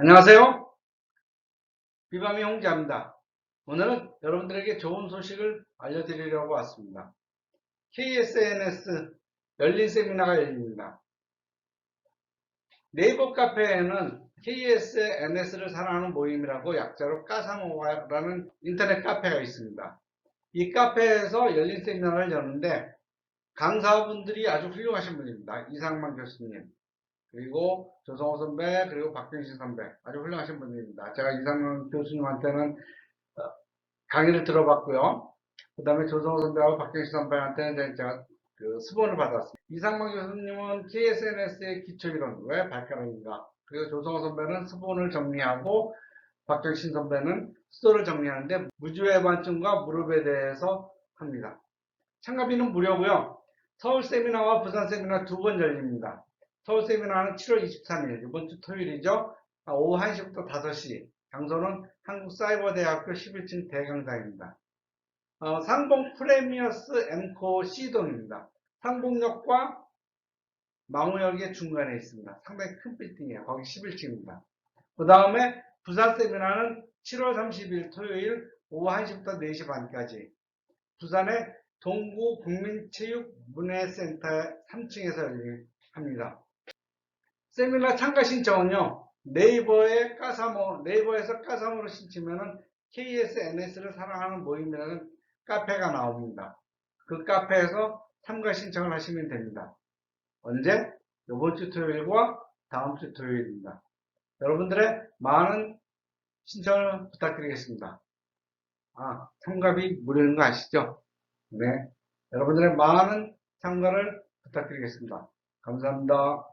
안녕하세요. 비바미 홍자입니다. 오늘은 여러분들에게 좋은 소식을 알려드리려고 왔습니다. KSNS 열린 세미나가 열립니다. 네이버 카페에는 KSNS를 사랑하는 모임이라고 약자로 까사모아라는 인터넷 카페가 있습니다. 이 카페에서 열린 세미나를 여는데 강사분들이 아주 훌륭하신 분입니다. 이상만 교수님, 그리고 조성호 선배, 그리고 박경신 선배. 아주 훌륭하신 분들입니다. 제가 이상만 교수님한테는 어, 강의를 들어봤고요. 그 다음에 조성호 선배하고 박경신 선배한테는 제가 그 수본을 받았습니다. 이상만 교수님은 KSNS의 기초이론, 왜 발가락인가. 그리고 조성호 선배는 수본을 정리하고 박경신 선배는 수도를 정리하는데 무주외반증과 무릎에 대해서 합니다. 참가비는 무료고요. 서울 세미나와 부산 세미나 두 번 열립니다. 서울 세미나는 7월 23일, 이번 주 토요일이죠. 아, 오후 1시부터 5시. 장소는 한국사이버대학교 11층 대강당입니다. 어, 상봉 프레미어스 엠코 C동입니다. 상봉역과 망우역의 중간에 있습니다. 상당히 큰 빌딩이에요. 거기 11층입니다. 그 다음에 부산 세미나는 7월 30일 토요일 오후 1시부터 4시 반까지 부산의 동구 국민체육문화센터 3층에서 합니다. 세미나 참가 신청은요, 네이버에 까사모, 네이버에서 까사모로 신치면은 KSNS를 사랑하는 모임이라는 카페가 나옵니다. 그 카페에서 참가 신청을 하시면 됩니다. 언제? 이번 주 토요일과 다음 주 토요일입니다. 여러분들의 많은 신청을 부탁드리겠습니다. 아, 참가비 무료인 거 아시죠? 네. 여러분들의 많은 참가를 부탁드리겠습니다. 감사합니다.